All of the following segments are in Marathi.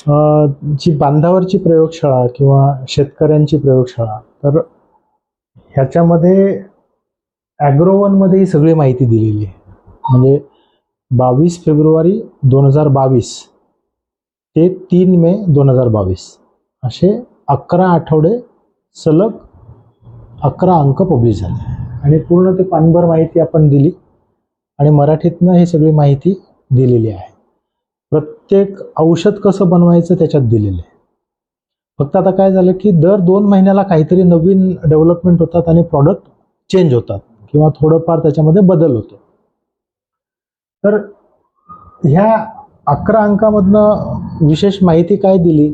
जी बांधावरची प्रयोगशाळा किंवा शेतकऱ्यांची प्रयोगशाळा तर ह्याच्यामध्ये ॲग्रोवनमध्ये ही सगळी माहिती दिलेली आहे. म्हणजे बावीस फेब्रुवारी दोन हजार बावीस ते तीन मे दोन हजार बावीस असे अकरा आठवडे सलग अकरा अंक पब्लिश झाले. आणि पूर्ण ते पानभर माहिती आपण दिली आणि मराठीतनं ही सगळी माहिती दिलेली आहे. प्रत्येक औषध कसं बनवायचं त्याच्यात दिलेलं आहे. फक्त आता काय झालं की दर दोन महिन्याला काहीतरी नवीन डेव्हलपमेंट होतात आणि प्रॉडक्ट चेंज होतात किंवा थोडंफार त्याच्यामध्ये बदल होतो. तर ह्या अकरा अंकामधनं विशेष माहिती काय दिली?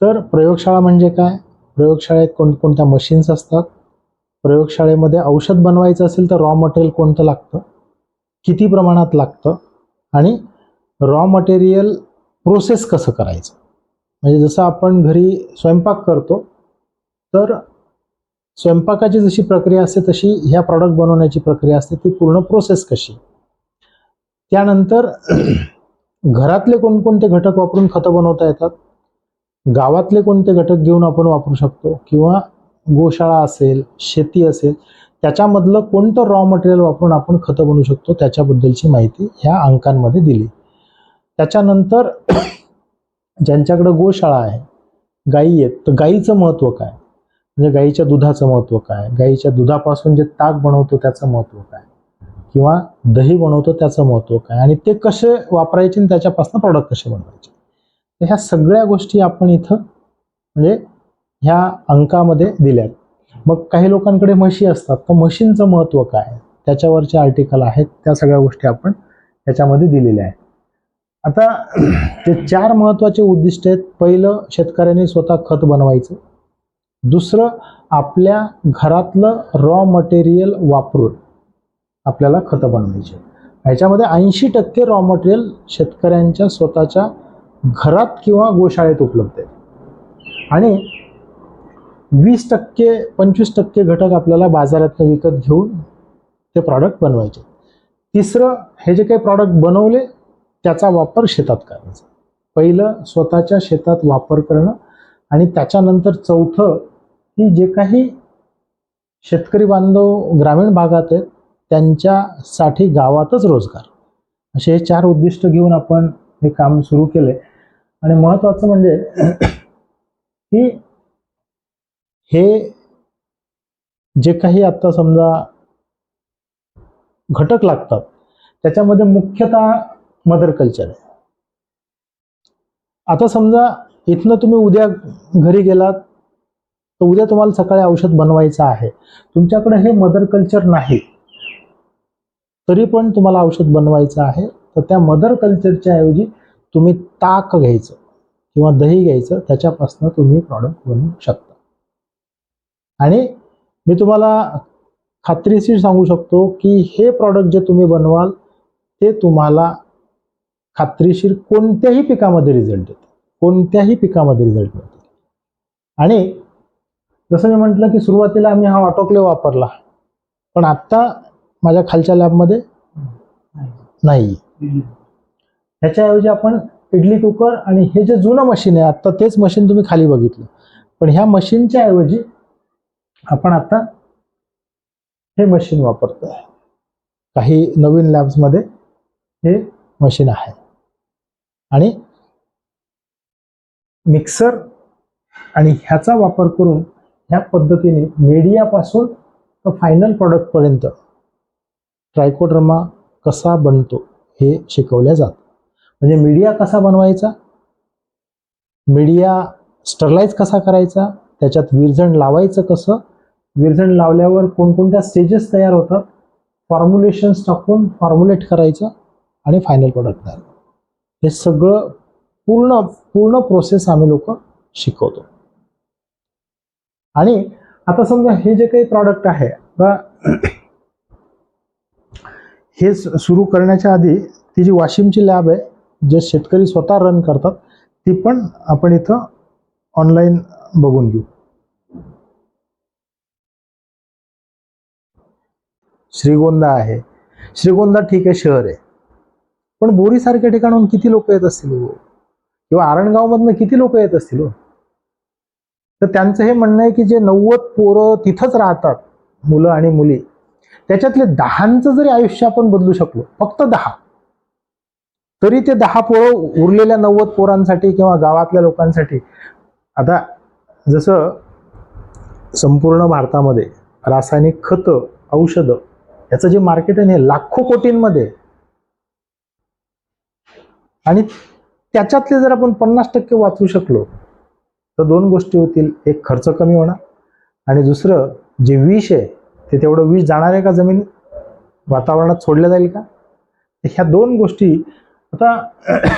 तर प्रयोगशाळा म्हणजे काय? प्रयोगशाळेत कोणकोणत्या मशीन्स असतात? प्रयोगशाळेमध्ये औषध बनवायचं असेल तर रॉ मटेरियल कोणतं लागतं? किती प्रमाणात लागतं? आणि रॉ मटेरियल प्रोसेस कसं करायचं? म्हणजे जसं आपण घरी स्वयंपाक करतो तर स्वयंपाकाची जशी प्रक्रिया असते तशी ह्या प्रॉडक्ट बनवण्याची प्रक्रिया असते ती पूर्ण प्रोसेस कशी? त्यानंतर घरातले कोणकोणते घटक वापरून खतं बनवता येतात? गावातले कोणते घटक घेऊन आपण वापरू शकतो? किंवा गोशाळा असेल शेती असेल त्याच्यामधलं कोणतं रॉ मटेरियल वापरून आपण खतं बनवू शकतो? त्याच्याबद्दलची माहिती ह्या अंकांमध्ये दिली. त्याच्यानंतर ज्यांच्याकडं गोशाळा आहे गायी आहेत तर गाईचं महत्त्व काय? म्हणजे गाईच्या दुधाचं महत्त्व काय? गाईच्या दुधापासून जे ताक बनवतो त्याचं महत्त्व काय? किंवा दही बनवतो त्याचं महत्त्व काय? आणि ते कसे वापरायचे आणि त्याच्यापासून प्रॉडक्ट कसे बनवायचे? तर ह्या सगळ्या गोष्टी आपण इथं म्हणजे ह्या अंकामध्ये दिल्यात. मग काही लोकांकडे म्हशी असतात तर म्हशींचं महत्त्व काय? त्याच्यावरचे आर्टिकल आहेत त्या सगळ्या गोष्टी आपण त्याच्यामध्ये दिलेल्या आहेत. आता ते चार महत्त्वाचे उद्दिष्ट आहेत. पहिलं शेतकऱ्यांनी स्वतः खत बनवायचं. दुसरं आपल्या घरातलं रॉ मटेरियल वापरून आपल्याला खतं बनवायची. ह्याच्यामध्ये ऐंशी टक्के रॉ मटेरियल शेतकऱ्यांच्या स्वतःच्या घरात किंवा गोशाळेत उपलब्ध आहेत. आणि वीस टक्के पंचवीस टक्के घटक आपल्याला बाजारातनं विकत घेऊन ते प्रॉडक्ट बनवायचे. तिसरं हे जे काही प्रॉडक्ट बनवले त्याचा वापर शेतात करायचा. पहिलं स्वतःच्या शेतात वापर करणं आणि त्याच्यानंतर चौथं की जे काही शेतकरी बांधव ग्रामीण भागात आहेत त्यांच्यासाठी गावातच रोजगार. असे हे चार उद्दिष्ट घेऊन आपण हे काम सुरू केले. आणि महत्त्वाचं म्हणजे की हे जे काही आत्ता समजा घटक लागतात त्याच्यामध्ये मुख्यतः मदर कल्चर आहे. आता समजा इथनं तुम्ही उद्या घरी गेलात तर उद्या तुम्हाला सकाळी औषध बनवायचं आहे. तुमच्याकडे हे मदर कल्चर नाही. तरी पण तुम्हाला औषध बनवायचं आहे. तर त्या मदर कल्चरच्या ऐवजी तुम्ही ताक घ्यायचं किंवा दही घ्यायचं त्याच्यापासून तुम्ही प्रॉडक्ट बनवू शकता. आणि मी तुम्हाला खात्रीशीर सांगू शकतो की हे प्रॉडक्ट जे तुम्ही बनवाल ते तुम्हाला खात्रीशीर कोणत्याही पिकामध्ये रिझल्ट येतो. कोणत्याही पिकामध्ये रिझल्ट मिळतो आणि जसं मी म्हटलं की सुरुवातीला आम्ही हा ऑटोक्लेव वापरला. पण आत्ता माझ्या खालच्या लॅबमध्ये नाही. ह्याच्याऐवजी आपण इडली कुकर आणि हे जे जुनं मशीन आहे आत्ता तेच मशीन तुम्ही खाली बघितलं. पण ह्या मशीनच्या ऐवजी आपण आता हे मशीन वापरतो आहे काही नवीन लॅब्समध्ये हे मशीन आहे. आणि मिक्सर आणि ह्याचा वापर करून ह्या पद्धतीने मीडियापासून फायनल प्रॉडक्टपर्यंत ट्रायकोड्रमा कसा बनतो हे शिकवल्या जात. म्हणजे मीडिया कसा बनवायचा? मीडिया स्टरलाइज कसा करायचा? त्याच्यात विरजण लावायचं कसं? विरजण लावल्यावर कोणकोणत्या स्टेजेस तयार होतात? फॉर्म्युलेशन्स टाकून फॉर्म्युलेट करायचं आणि फायनल प्रोडक्ट तयार हे सगळं पूर्ण पूर्ण प्रोसेस आम्ही लोक शिकवतो. आणि आता समजा हे जे काही प्रॉडक्ट आहे बा हे सुरू करण्याच्या आधी ती जी वाशिमची लॅब आहे जे शेतकरी स्वतः रन करतात ती पण आपण इथं ऑनलाईन बघून घेऊ. श्रीगोंदा आहे. श्रीगोंदा ठीक आहे शहर आहे. पण बोरीसारख्या ठिकाणाहून किती लोक येत असतील हो? किंवा आरणगावमधनं किती लोक येत असतील हो? तर त्यांचं हे म्हणणं आहे की जे नव्वद पोरं तिथंच राहतात मुलं आणि मुली त्याच्यातले दहांचं जरी आयुष्य आपण बदलू शकलो फक्त दहा तरी ते दहा पोरं उरलेल्या नव्वद पोरांसाठी किंवा गावातल्या लोकांसाठी आता जसं संपूर्ण भारतामध्ये रासायनिक खतं औषधं याचं जे मार्केट आहे हे लाखो कोटींमध्ये आणि त्याच्यातले जर आपण पन्नास टक्के वाचू शकलो तर दोन गोष्टी होतील. एक खर्च कमी होणार. आणि दुसरं जे विष आहे ते तेवढं विष जाणार आहे का जमीन वातावरणात सोडलं जाईल का? ह्या दोन गोष्टी आता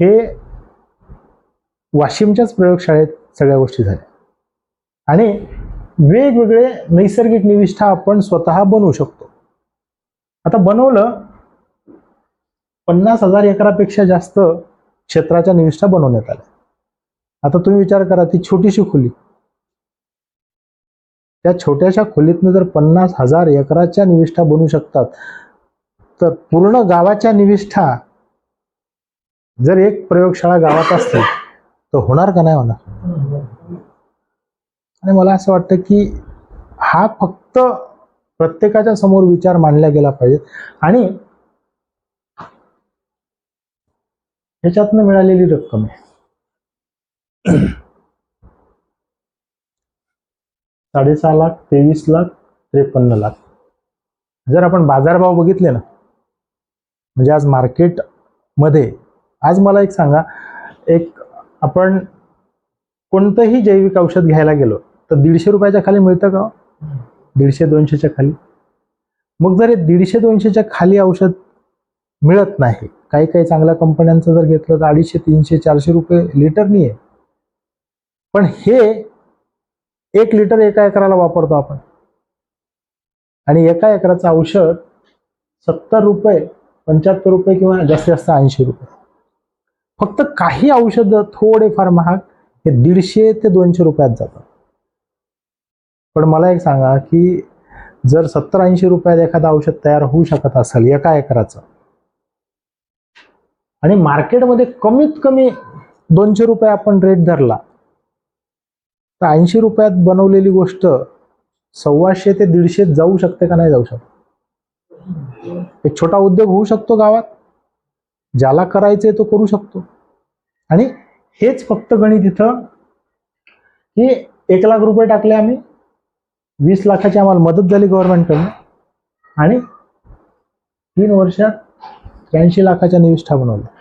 हे वाशिमच्याच प्रयोगशाळेत सगळ्या गोष्टी झाल्या. आणि वेगवेगळे नैसर्गिक निविष्ठा आपण स्वतः बनवू शकतो. आता बनवलं पन्नास हजार एकरापेक्षा जास्त क्षेत्राच्या निविष्ठा बनवण्यात आल्या. आता तुम्ही विचार करा ती छोटीशी खोली. त्या छोट्याशा खोलीतनं जर पन्नास हजार एकराच्या निविष्ठा बनवू शकतात तर पूर्ण गावाच्या निविष्ठा जर एक प्रयोगशाळा गावात असते तर होणार का नाही होणार? आणि मला असं वाटतं की हा फक्त प्रत्येकाच्या समोर विचार मांडला गेला पाहिजे. आणि ह्याच्यातनं मिळालेली रक्कम आहे. साडेसहा लाख तेवीस लाख त्रेपन्न लाख. जर आपण बाजारभाव बघितले ना म्हणजे आज मार्केटमध्ये आज मला एक सांगा एक आपण कोणतंही जैविक औषध घ्यायला गेलो तर दीडशे रुपयाच्या खाली मिळतं का हो? दीडशे दोनशेच्या खाली. मग जर हे दीडशे दोनशेच्या खाली औषध मिळत नाही. काही काही चांगल्या कंपन्यांचं जर घेतलं तर अडीचशे तीनशे चारशे रुपये लिटरनी आहे पण हे एक लिटर एका एकराला वापरतो आपण. आणि एका एकराचं औषध सत्तर रुपये पंच्याहत्तर रुपये किंवा जास्तीत जास्त ऐंशी रुपये. फक्त काही औषधं थोडेफार महाग हे दीडशे ते दोनशे रुपयात जातात. पण मला एक सांगा की जर सत्तर ऐंशी रुपयात एखादं औषध तयार होऊ शकत असेल एका एकराचं आणि मार्केटमध्ये कमीत कमी दोनशे रुपये आपण रेट धरला तर ऐंशी रुपयात बनवलेली गोष्ट सव्वाशे ते दीडशे जाऊ शकते का नाही जाऊ शकत? एक छोटा उद्योग होऊ शकतो गावात ज्याला करायचंय तो करू शकतो. आणि हेच फक्त गणित इथं की एक लाख रुपये टाकले आम्ही वीस लाखाची आम्हाला मदत झाली गव्हर्नमेंटकडून आणि तीन वर्षात त्र्याऐंशी लाखाच्या निविष्ठा बनवल्या.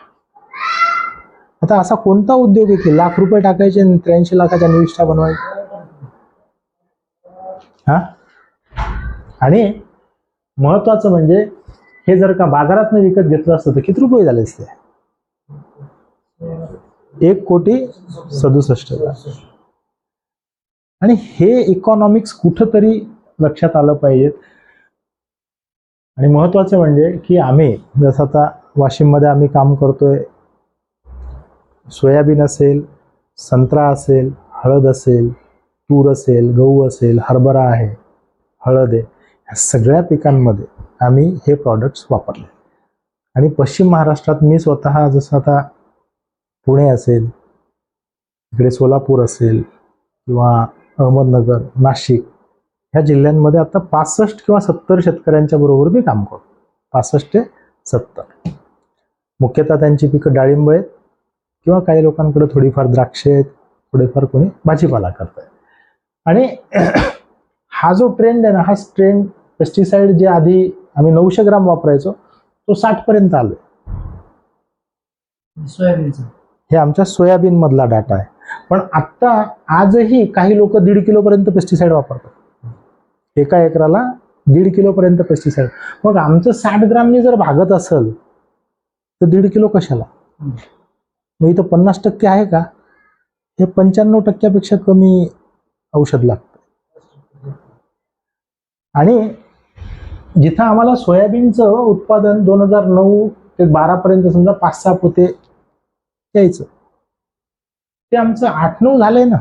आता असा कोणता उद्योग आहे की लाख रुपये टाकायचे आणि त्र्याऐंशी लाखाच्या निविष्ठा बनवायच्या हा? आणि महत्वाचं म्हणजे हे जर का बाजारात विकत घेतलं असतं तर किती रुपये झाले असते? एक कोटी सदुसष्ट आणि हे इकॉनॉमिक्स कुठंतरी लक्षात आलं पाहिजेत. आणि महत्वाचं म्हणजे की आम्ही जसं आता वाशिममध्ये आम्ही काम करतोय सोयाबीन असेल संत्रा असेल हळद असेल तूर असेल गहू असेल हरभरा आहे हळद आहे ह्या सगळ्या पिकांमध्ये आम्ही हे प्रॉडक्ट्स वापरले. आणि पश्चिम महाराष्ट्रात मी स्वतः जसं आता पुणे असेल इकडे सोलापूर असेल किंवा अहमदनगर नाशिक ह्या जिल्ह्यांमध्ये आता पासष्ट किंवा सत्तर शेतकऱ्यांच्या बरोबर मी काम करतो. पासष्ट ते सत्तर. मुख्यतः त्यांची पिकं डाळिंब आहेत. किंवा काही लोकांकडे थोडीफार द्राक्षे आहेत थोडेफार कोणी भाजीपाला करत आहे आणि हा जो ट्रेंड आहे ना हा ट्रेंड पेस्टिसाइड जे आधी आम्ही नऊशे ग्राम वापरायचो तो साठ पर्यंत आलोय. सोयाबीनचं. हे आमच्या सोयाबीन मधला डाटा आहे. पण आत्ता आजही काही लोक दीड किलो पर्यंत पेस्टिसाइड वापरतात. एका एकराला दीड किलो पर्यंत पेस्टिसाइड मग आमचं साठ ग्रामनी जर भागत असेल तर दीड किलो कशाला? मग इथं पन्नास टक्के आहे का? हे पंच्याण्णव टक्क्यापेक्षा कमी औषध लागतं आणि जिथं आम्हाला सोयाबीनचं उत्पादन दोन हजार नऊ ते बारा पर्यंत समजा पाच सहा पोते यायचं. ते आमचं आठ नऊ झालंय ना.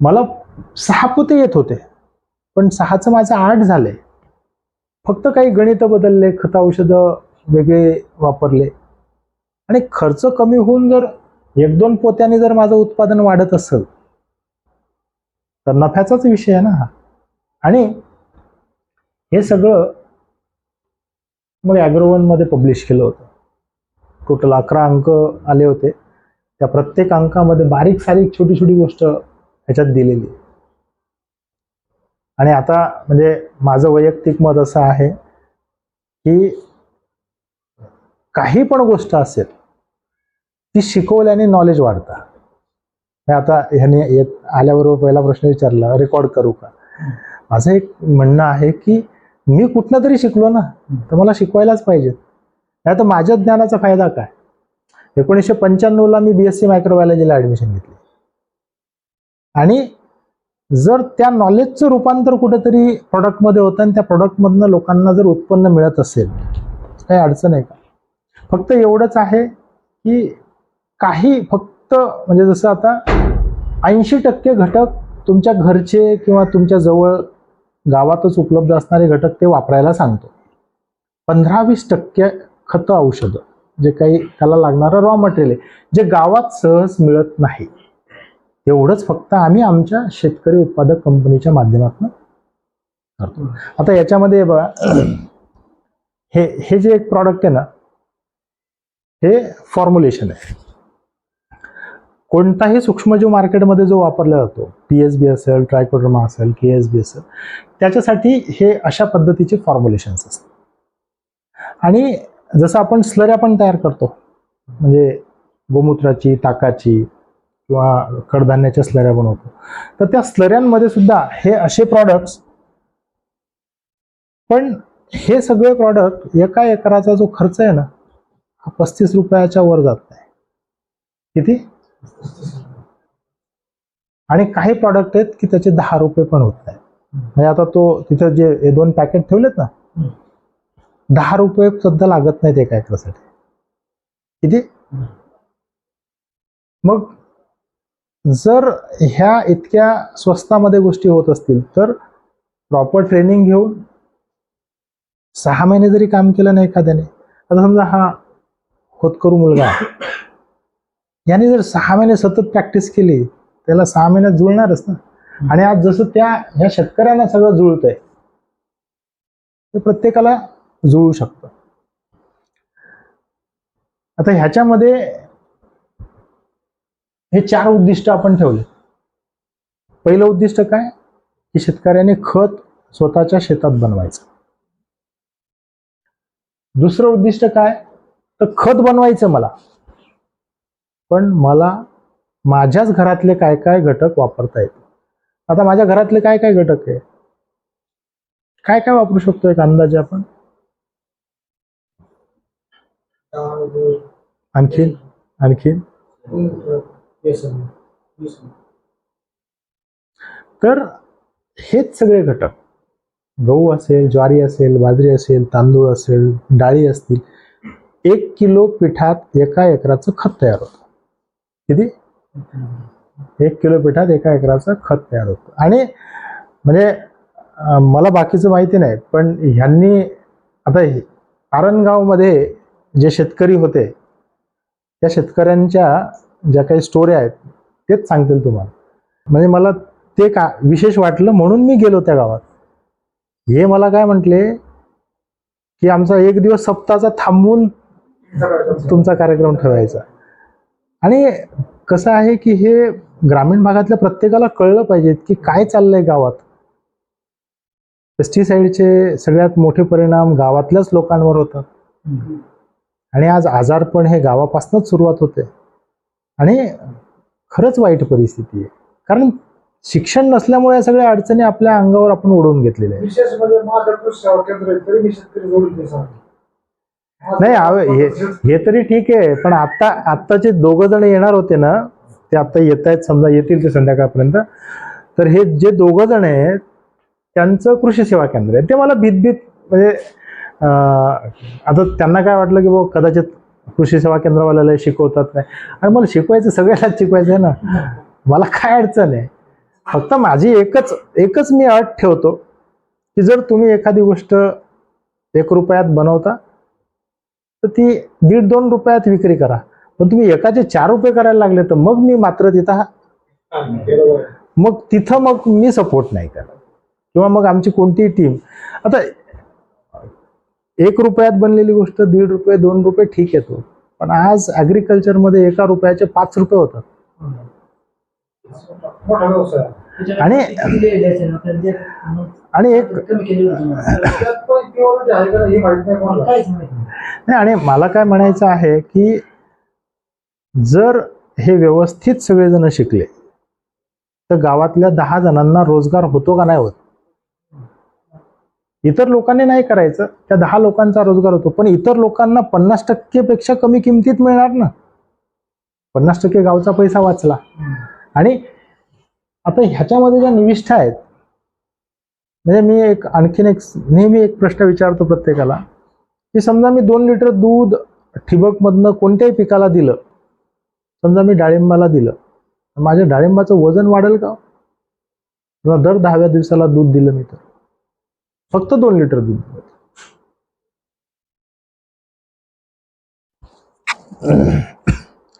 मला सहा पोते येत होते पण सहाचं माझं आठ झालंय. फक्त काही गणित बदलले खत औषधं वेगळे वापरले. आणि खर्च कमी होऊन जर एक दोन पोत्याने जर माझं उत्पादन वाढत असेल तर नफ्याचाच विषय आहे ना हा. आणि हे सगळं मग ॲग्रोवनमध्ये पब्लिश केलं होतं. टोटल अकरा अंक आले होते. त्या प्रत्येक अंकामध्ये बारीक सारीक छोटी छोटी गोष्ट ह्याच्यात दिलेली. आणि आता म्हणजे माझं वैयक्तिक मत असं आहे की काही पण गोष्ट असेल ती शिकवल्याने नॉलेज वाढतं. हे आता ह्याने येत आल्याबरोबर पहिला प्रश्न विचारला रेकॉर्ड करू का? माझं एक म्हणणं आहे की मी कुठनं तरी शिकलो ना तर मला शिकवायलाच पाहिजे नाही तर माझ्या ज्ञानाचा फायदा काय? एकोणीसशे पंच्याण्णवला मी बी एस सी मायक्रोबायोलॉजीला ॲडमिशन घेतली. आणि जर त्या नॉलेजचं रूपांतर कुठेतरी प्रॉडक्टमध्ये होतं आणि त्या प्रॉडक्टमधनं लोकांना जर उत्पन्न मिळत असेल काही अडचण आहे का? फक्त एवढंच आहे की काही फक्त म्हणजे जसं आता ऐंशी टक्के घटक तुमच्या घरचे किंवा तुमच्या जवळ गावातच उपलब्ध असणारे घटक ते वापरायला सांगतो. पंधरा वीस टक्के खतं औषधं जे काही त्याला लागणारं रॉ मटेरियल आहे जे गावात सहज मिळत नाही. एवढंच फक्त आम्ही आमच्या शेतकरी उत्पादक कंपनीच्या माध्यमातून करतो. आता याच्यामध्ये बघा हे हे जे एक प्रॉडक्ट आहे ना हे फॉर्म्युलेशन आहे. कोणताही सूक्ष्मजीव मार्केटमध्ये जो वापरला जातो पी एस बी असेल ट्रायकोड्रमा असेल के एस बी असेल त्याच्यासाठी हे अशा पद्धतीचे फॉर्म्युलेशन्स असतात. आणि जसं आपण स्लऱ्या पण तयार करतो म्हणजे गोमूत्राची ताकाची किंवा कडधान्याच्या स्लऱ्या बनवतो तर त्या स्लऱ्यांमध्ये सुद्धा हे असे प्रॉडक्ट्स पण हे सगळे प्रॉडक्ट एका एकराचा जो खर्च आहे ना हा पस्तीस रुपयाच्या वर जात नाही. किती? आणि काही प्रॉडक्ट आहेत की त्याचे दहा रुपये पण होत नाही म्हणजे आता तो तिथं जे हे दोन पॅकेट ठेवलेत ना दहा रुपये सुद्धा लागत नाहीत एका एकरासाठी. किती? मग जर ह्या इतक्या स्वस्तामध्ये गोष्टी होत असतील तर प्रॉपर ट्रेनिंग घेऊन सहा महिने जरी काम केलं नाही एखाद्याने आता समजा हा होतकरू मुलगा आहे. याने जर सहा महिने सतत प्रॅक्टिस केली त्याला सहा महिन्यात जुळणारच ना. आणि आज जसं त्या ह्या शेतकऱ्यांना सगळं जुळतंय ते प्रत्येकाला जुळू शकतं. आता ह्याच्यामध्ये हे चार उद्दिष्ट आपण ठेवले. पहिलं उद्दिष्ट काय? की शेतकऱ्याने खत स्वतःच्या शेतात बनवायचं. दुसरं उद्दिष्ट काय? तर खत बनवायचं मला. पण मला माझ्याच घरातले काय काय घटक वापरता येतील. आता माझ्या घरातले काय काय घटक आहे? काय काय वापरू शकतो एक अंदाजे आपण? आणखीन? आणखीन? तर हेच सगळे घटक. गहू असेल ज्वारी असेल बाजरी असेल तांदूळ असेल डाळी असतील एक किलो पिठात एका एकराचं खत तयार होतं. किती? एक किलो पिठात एका एकराचं खत तयार होतं. आणि म्हणजे मला बाकीचं माहिती नाही पण ह्यांनी आता हे- आरणगावमध्ये जे शेतकरी होते त्या शेतकऱ्यांच्या ज्या काही स्टोऱ्या आहेत तेच सांगतील तुम्हाला. म्हणजे मला ते का विशेष वाटलं म्हणून मी गेलो त्या गावात. हे मला काय म्हटले की आमचा एक दिवस सप्ताहाचा थांबून तुमचा कार्यक्रम ठेवायचा. आणि कसं आहे की हे ग्रामीण भागातल्या प्रत्येकाला कळलं पाहिजे की काय चाललंय गावात. पेस्टिसाईडचे सगळ्यात मोठे परिणाम गावातल्याच लोकांवर होतात. आणि आज आजारपण हे गावापासूनच सुरुवात होते. आणि खरंच वाईट परिस्थिती आहे. कारण शिक्षण नसल्यामुळे या सगळ्या अडचणी आपल्या अंगावर आपण ओढून घेतलेल्या आहेत. नाही अहो, हे हे तरी ठीक आहे पण आता आता जे दोघ जण येणार होते ना ते आता येत आहेत समजा येतील ते संध्याकाळपर्यंत. तर हे जे दोघ जण आहेत त्यांचं कृषी सेवा केंद्र आहे. ते मला भीतभीत म्हणजे अं, आता त्यांना काय वाटलं की बाबा कदाचित कृषी सेवा केंद्रवाल्याला शिकवतात नाही. आणि मला शिकवायचं सगळ्यालाच शिकवायचं आहे ना. मला काय अडचण आहे? फक्त माझी एकच एकच मी अट ठेवतो की जर तुम्ही एखादी गोष्ट एक रुपयात बनवता तर ती दीड दोन रुपयात विक्री करा. पण तुम्ही एकाचे चार रुपये करायला लागले तर मग मी मात्र तिथं मग तिथं मग मी सपोर्ट नाही करत किंवा मग आमची कोणतीही टीम आता एक रुपयात बनलेली गोष्ट दीड रुपये दोन रुपये ठीक येतो पण आज ॲग्रिकल्चरमध्ये एका रुपयाचे पाच रुपये होतात. आणि- आणि एक हे. नाही आणि मला काय म्हणायचं आहे की जर हे व्यवस्थित सगळेजण शिकले तर गावातल्या दहा जणांना रोजगार होतो का नाही होत? इतर लोकांनी नाही करायचं. त्या दहा लोकांचा रोजगार होतो. पण इतर लोकांना पन्नास टक्केपेक्षा कमी किमतीत मिळणार ना? पन्नास टक्के गावचा पैसा वाचला. आणि आता ह्याच्यामध्ये ज्या निविष्ठा आहेत म्हणजे मी एक आणखीन एक नेहमी एक प्रश्न विचारतो प्रत्येकाला की समजा मी दोन लिटर दूध ठिबकमधनं कोणत्याही पिकाला दिलं समजा मी डाळिंबाला दिलं तर माझ्या डाळिंबाचं वजन वाढेल का? दर दहाव्या दिवसाला दूध दिलं मी तर? फक्त दोन लिटर दूध. दिलं.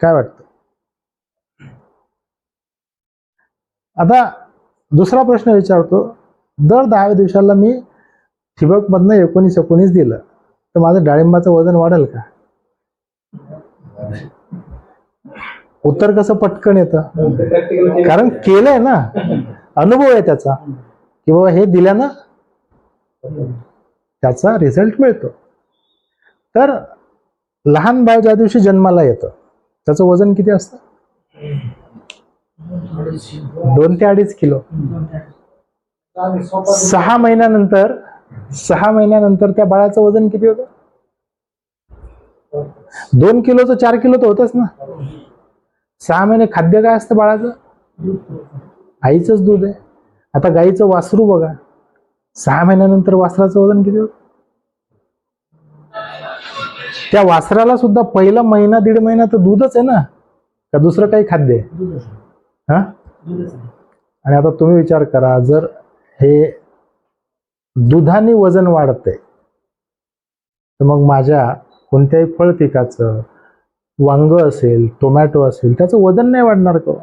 काय वाटतं? आता दुसरा प्रश्न विचारतो. दर दहाव्या दिवसाला मी ठिबकमधनं एकोणीस एकोणीस दिलं. तर माझं डाळिंबाचं वजन वाढेल का? उत्तर कसं पटकन येतं? कारण केलंय ना. अनुभव आहे त्याचा. की बाबा हे दिल्यानं त्याचा रिझल्ट मिळतो. तर लहान बाळ ज्या दिवशी जन्माला येतं त्याचं वजन किती असतं? दोन ते अडीच किलो. सहा महिन्यानंतर सहा महिन्यानंतर त्या बाळाचं वजन किती होतं? दोन किलोचं चार किलो तर होतच ना. सहा महिने खाद्य काय असतं बाळाचं? आईचंच दूध आहे. आता गाईचं वासरू बघा. सहा महिन्यानंतर वासराचं वजन किती होतं? त्या वासराला सुद्धा पहिला महिना दीड महिना तर दूधच आहे ना. का दुसरं काही खाद्य आहे. हा. आणि आता तुम्ही विचार करा जर हे दुधाने वजन वाढतंय तर मग माझ्या कोणत्याही फळ पिकाचं वांग असेल टोमॅटो असेल त्याचं वजन नाही वाढणार का.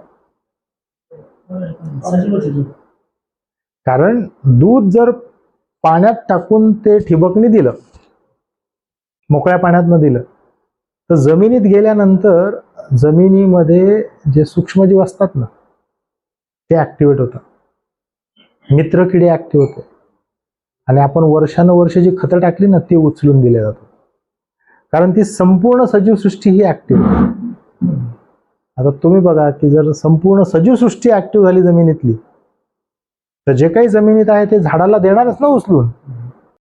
कारण दूध जर पाण्यात टाकून ते ठिबकणी दिलं मोकळ्या पाण्यातनं दिलं तर जमिनीत गेल्यानंतर जमिनीमध्ये जे सूक्ष्मजीव असतात ना ते ऍक्टिवेट होतात मित्रकिडे ऍक्टिव्ह होते. आणि आपण वर्षानुवर्ष जी खतं टाकली ना ती उचलून दिले जातात. कारण ती संपूर्ण सजीवसृष्टी ही ऍक्टिव्ह होते. आता तुम्ही बघा की जर संपूर्ण सजीवसृष्टी ऍक्टिव्ह झाली जमिनीतली तर जे काही जमिनीत आहे ते झाडाला देणारच ना उचलून.